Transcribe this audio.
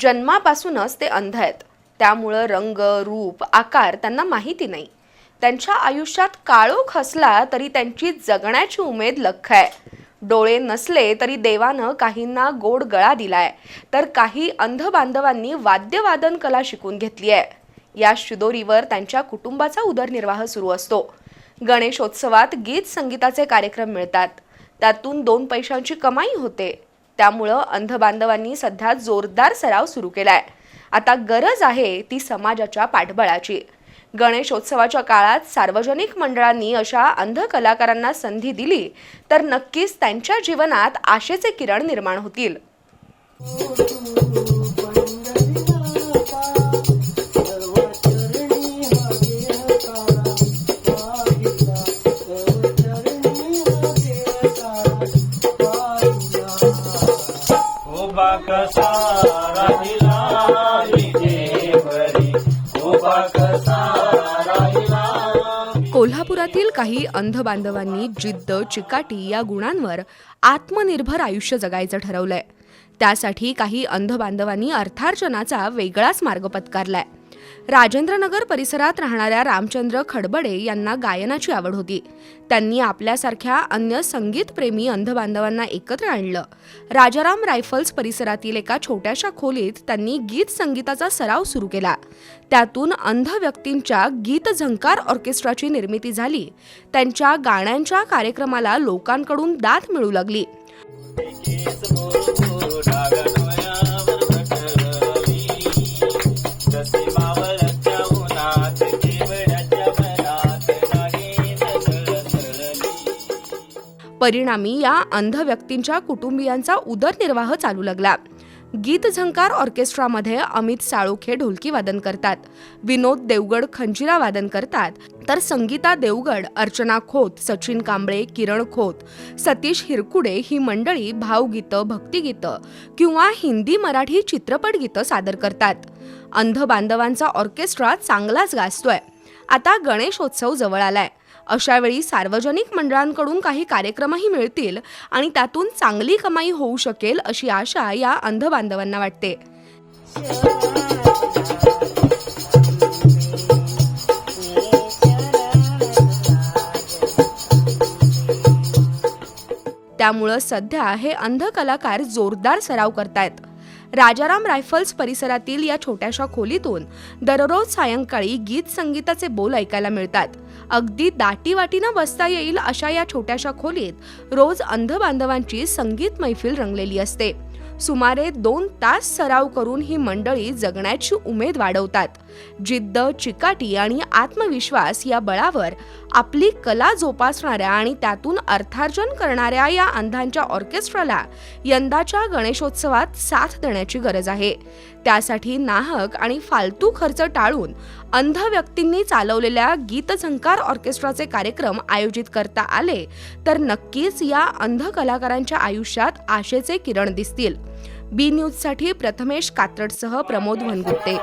जन्मापासूनच ते अंध आहेत. त्यामुळं रंग रूप आकार त्यांना माहिती नाही. त्यांच्या आयुष्यात काळोख असला तरी त्यांची जगण्याची उमेद लख आहे. डोळे नसले तरी देवानं काहींना गोड गळा दिलाय. तर काही अंध बांधवांनी वाद्यवादन कला शिकून घेतली आहे. या शिदोरीवर त्यांच्या कुटुंबाचा उदरनिर्वाह सुरू असतो. गणेशोत्सवात गीत संगीताचे कार्यक्रम मिळतात. त्यातून दोन पैशांची कमाई होते. त्यामुळं अंधबांधवांनी सध्या जोरदार सराव सुरू केलाय. आता गरज आहे ती समाजाच्या पाठबळाची. गणेशोत्सवाच्या काळात सार्वजनिक मंडळांनी अशा अंध कलाकारांना संधी दिली तर नक्कीच त्यांच्या जीवनात आशेचे किरण निर्माण होतील. कसा राहिला कोल्हापुरातील काही अंध बांधवांनी जिद्द चिकाटी या गुणांवर आत्मनिर्भर आयुष्य जगायचं ठरवलंय. त्यासाठी काही अंध बांधवांनी अर्थार्जनाचा वेगळाच मार्ग पत्कारलाय. राजेंद्रनगर परिसरात राहणाऱ्या रामचंद्र खडबडे यांना गायनाची आवड होती. त्यांनी आपल्यासारख्या अन्य संगीतप्रेमी अंधबांधवांना एकत्र आणलं. राजाराम रायफल्स परिसरातील एका छोट्याशा खोलीत त्यांनी गीत संगीताचा सराव सुरू केला. त्यातून अंध व्यक्तींच्या गीत झंकार ऑर्केस्ट्राची निर्मिती झाली. त्यांच्या गाण्यांच्या कार्यक्रमाला लोकांकडून दाद मिळू लागली. परिणामी या अंध व्यक्तींच्या कुटुंबियांचा उदरनिर्वाह चालू लागला. गीत झंकार ऑर्केस्ट्रामध्ये अमित साळोखे ढोलकी वादन करतात. विनोद देवगड खंजिरा वादन करतात. तर संगीता देवगड अर्चना खोत सचिन कांबळे किरण खोत सतीश हिरकुडे ही मंडळी भावगीतं भक्तिगीतं किंवा हिंदी मराठी चित्रपट गीतं सादर करतात. अंध बांधवांचा ऑर्केस्ट्रा चांगलाच गाजतोय. आता गणेशोत्सव जवळ आलाय. अशावेळी सार्वजनिक मंडळांकडून काही कार्यक्रमही मिळतील आणि त्यातून चांगली कमाई होऊ शकेल अशी आशा या अंध बांधवांना वाटते. त्यामुळं सध्या हे अंध कलाकार जोरदार सराव करतायत. राजाराम रायफल्स परिसरातील या छोट्याशा खोलीतून दररोज सायंकाळी गीत संगीताचे बोल ऐकायला मिळतात. अगदी दाटीवाटीनं बसता येईल अशा या छोट्याशा खोलीत रोज अंध बांधवांची संगीत मैफिल रंगलेली असते. सुमारे दोन तास सराव करून ही मंडळी जगण्याची उमेद वाढवतात. जिद्द चिकाटी आणि आत्मविश्वास या बळावर आपली कला जोपासणाऱ्या आणि त्यातून अर्थार्जन करणाऱ्या या अंधांच्या ऑर्केस्ट्राला यंदाच्या गणेशोत्सवात साथ देण्याची गरज आहे. त्यासाठी नाहक आणि फालतू खर्च टाळून अंध व्यक्तींनी चालवलेल्या गीतझंकार ऑर्केस्ट्राचे कार्यक्रम आयोजित करता आले तर नक्कीच या अंध कलाकारांच्या आयुष्यात आशेचे किरण दिसतील. बी न्यूजसाठी प्रथमेश कात्रडसह प्रमोद वनगुट्टे